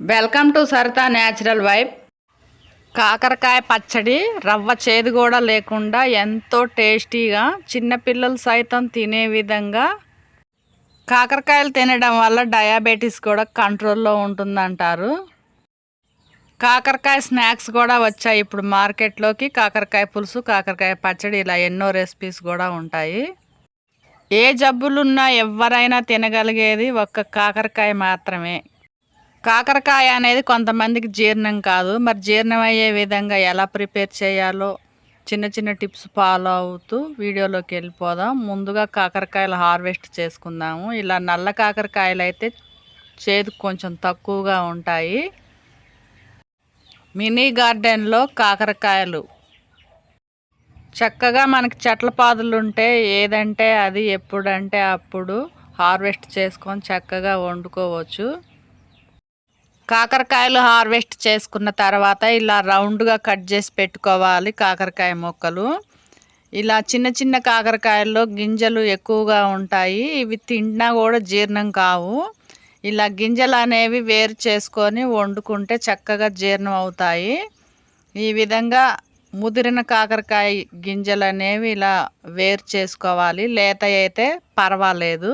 Welcome to Sarita natural vibe. కాకరకాయ పచ్చడి రవ్వ చేదు కూడా లేకుండా ఎంతో టేస్టీగా చిన్నపిల్లలు సైతం తినే విధంగా కాకరకాయలు తినడం వల్ల డయాబెటీస్ కూడా కంట్రోల్లో ఉంటుందంటారు. కాకరకాయ స్నాక్స్ కూడా వచ్చాయి ఇప్పుడు మార్కెట్లోకి. కాకరకాయ పులుసు కాకరకాయ పచ్చడి ఇలా ఎన్నో రెసిపీస్ కూడా ఉంటాయి. ఏ జబ్బులున్నా ఎవరైనా తినగలిగేది ఒక్క కాకరకాయ మాత్రమే. కాకరకాయ అనేది కొంతమందికి జీర్ణం కాదు. మరి జీర్ణం అయ్యే విధంగా ఎలా ప్రిపేర్ చేయాలో చిన్న చిన్న టిప్స్ ఫాలో అవుతూ వీడియోలోకి వెళ్ళిపోదాం. ముందుగా కాకరకాయలు హార్వెస్ట్ చేసుకుందాము. ఇలా నల్ల కాకరకాయలు అయితే చేదు కొంచెం తక్కువగా ఉంటాయి. మినీ గార్డెన్లో కాకరకాయలు. చక్కగా మనకి చెట్ల పాదులు ఉంటే ఏదంటే అది ఎప్పుడంటే అప్పుడు హార్వెస్ట్ చేసుకొని చక్కగా వండుకోవచ్చు. కాకరకాయలు హార్వెస్ట్ చేసుకున్న తర్వాత ఇలా రౌండ్గా కట్ చేసి పెట్టుకోవాలి కాకరకాయ మొక్కలు. ఇలా చిన్న చిన్న కాకరకాయల్లో గింజలు ఎక్కువగా ఉంటాయి. ఇవి తిన్నా కూడా జీర్ణం కావు. ఇలా గింజలు అనేవి వేరు చేసుకొని వండుకుంటే చక్కగా జీర్ణం అవుతాయి. ఈ విధంగా ముదిరిన కాకరకాయ గింజలు అనేవి ఇలా వేరు చేసుకోవాలి. లేత అయితే పర్వాలేదు.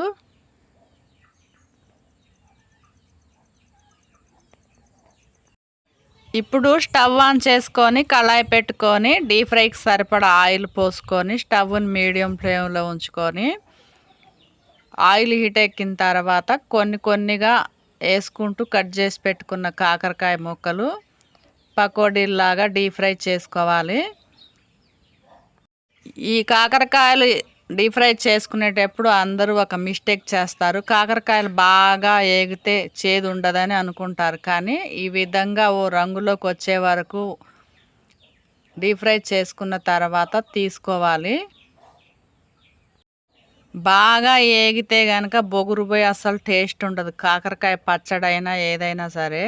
ఇప్పుడు స్టవ్ ఆన్ చేసుకొని కళాయి పెట్టుకొని డీప్ ఫ్రైకి సరిపడా ఆయిల్ పోసుకొని స్టవ్ని మీడియం ఫ్లేమ్లో ఉంచుకొని ఆయిల్ హీట్ ఎక్కిన తర్వాత కొన్ని కొన్నిగా వేసుకుంటూ కట్ చేసి పెట్టుకున్న కాకరకాయ ముక్కలు పకోడీలాగా డీప్ ఫ్రై చేసుకోవాలి. ఈ కాకరకాయలు డీప్ ఫ్రై చేసుకునేటప్పుడు అందరూ ఒక మిస్టేక్ చేస్తారు. కాకరకాయలు బాగా ఏగితే చేదు ఉండదని అనుకుంటారు. కానీ ఈ విధంగా ఓ రంగులోకి వచ్చే వరకు డీప్ ఫ్రై చేసుకున్న తర్వాత తీసుకోవాలి. బాగా ఏగితే కనుక బొగురు పోయి అసలు టేస్ట్ ఉండదు. కాకరకాయ పచ్చడైనా ఏదైనా సరే.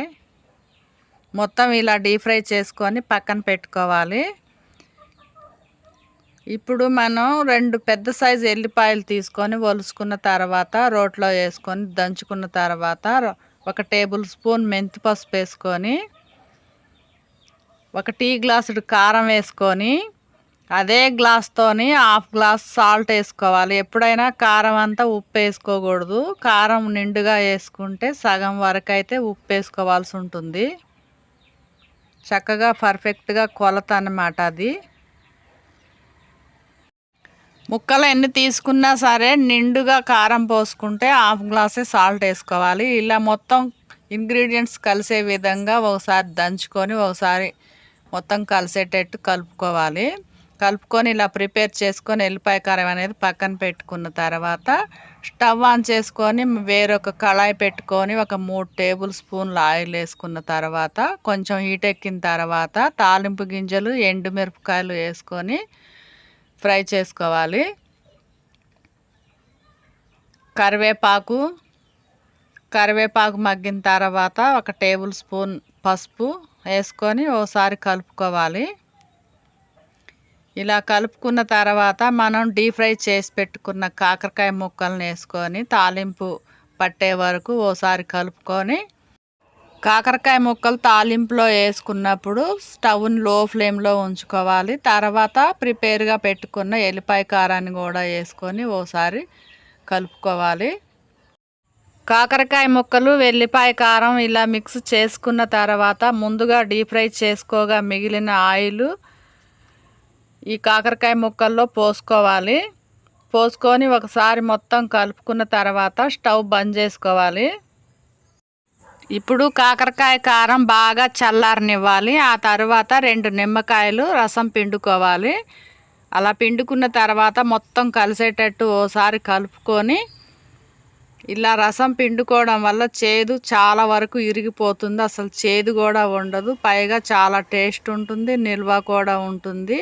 మొత్తం ఇలా డీప్ ఫ్రై చేసుకొని పక్కన పెట్టుకోవాలి. ఇప్పుడు మనం రెండు పెద్ద సైజు ఎల్లిపాయలు తీసుకొని ఒలుసుకున్న తర్వాత రోట్లో వేసుకొని దంచుకున్న తర్వాత ఒక టేబుల్ స్పూన్ మెంతి పసుపు వేసుకొని ఒక టీ గ్లాసుడు కారం వేసుకొని అదే గ్లాస్తోని హాఫ్ గ్లాస్ సాల్ట్ వేసుకోవాలి. ఎప్పుడైనా కారం అంతా ఉప్పు వేసుకోకూడదు. కారం నిండుగా వేసుకుంటే సగం వరకు అయితే ఉప్పు వేసుకోవాల్సి ఉంటుంది. చక్కగా పర్ఫెక్ట్గా కొలత అన్నమాట అది. ముక్కలు ఎన్ని తీసుకున్నా సరే నిండుగా కారం పోసుకుంటే హాఫ్ గ్లాసే సాల్ట్ వేసుకోవాలి. ఇలా మొత్తం ఇంగ్రీడియంట్స్ కలిసే విధంగా ఒకసారి దంచుకొని ఒకసారి మొత్తం కలిసేటట్టు కలుపుకోవాలి. కలుపుకొని ఇలా ప్రిపేర్ చేసుకొని ఎల్లిపాయ కారం అనేది పక్కన పెట్టుకున్న తర్వాత స్టవ్ ఆన్ చేసుకొని వేరొక కళాయి పెట్టుకొని ఒక మూడు టేబుల్ స్పూన్లు ఆయిల్ వేసుకున్న తర్వాత కొంచెం హీట్ ఎక్కిన తర్వాత తాలింపు గింజలు ఎండుమిరపకాయలు వేసుకొని ఫ్రై చేసుకోవాలి. కరివేపాకు కరివేపాకు మగ్గిన తర్వాత ఒక టేబుల్ స్పూన్ పసుపు వేసుకొని ఓసారి కలుపుకోవాలి. ఇలా కలుపుకున్న తర్వాత మనం డీప్ ఫ్రై చేసి పెట్టుకున్న కాకరకాయ ముక్కలను వేసుకొని తాలింపు పట్టే వరకు ఓసారి కలుపుకొని కాకరకాయ ముక్కలు తాలింపులో వేసుకున్నప్పుడు స్టవ్ని లో ఫ్లేమ్లో ఉంచుకోవాలి. తర్వాత ప్రిపేర్గా పెట్టుకున్న ఎల్లిపాయ కారాన్ని కూడా వేసుకొని ఓసారి కలుపుకోవాలి. కాకరకాయ ముక్కలు వెల్లిపాయ కారం ఇలా మిక్స్ చేసుకున్న తర్వాత ముందుగా డీప్ ఫ్రై చేసుకోగా మిగిలిన ఆయిల్ ఈ కాకరకాయ ముక్కల్లో పోసుకోవాలి. పోసుకొని ఒకసారి మొత్తం కలుపుకున్న తర్వాత స్టవ్ బంద్ చేసుకోవాలి. ఇప్పుడు కాకరకాయ కారం బాగా చల్లారనివ్వాలి. ఆ తర్వాత రెండు నిమ్మకాయలు రసం పిండుకోవాలి. అలా పిండుకున్న తర్వాత మొత్తం కలిసేటట్టు ఓసారి కలుపుకొని ఇలా రసం పిండుకోవడం వల్ల చేదు చాలా వరకు ఇరిగిపోతుంది. అసలు చేదు కూడా ఉండదు. పైగా చాలా టేస్ట్ ఉంటుంది నిల్వ కూడా ఉంటుంది.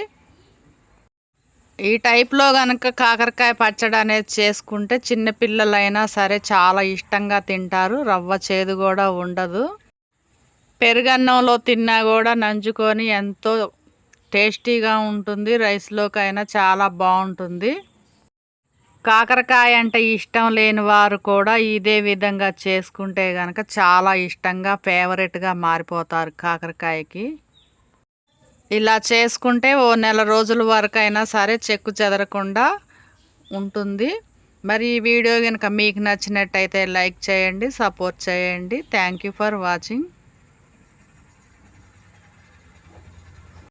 ఈ టైప్లో కనుక కాకరకాయ పచ్చడి అనేది చేసుకుంటే చిన్నపిల్లలైనా సరే చాలా ఇష్టంగా తింటారు. రవ్వ చేదు కూడా ఉండదు. పెరుగన్నంలో తిన్నా కూడా నంచుకొని ఎంతో టేస్టీగా ఉంటుంది. రైస్లోకైనా చాలా బాగుంటుంది. కాకరకాయ అంటే ఇష్టం లేని వారు కూడా ఇదే విధంగా చేసుకుంటే కనుక చాలా ఇష్టంగా ఫేవరెట్గా మారిపోతారు కాకరకాయకి. ఇలా చేసుకుంటే ఓ నెల రోజుల వరకు అయినా సరే చెక్కు చెదరకుండా ఉంటుంది. మరి ఈ వీడియో కనుక మీకు నచ్చినట్టయితే లైక్ చేయండి సపోర్ట్ చేయండి. Thank you for watching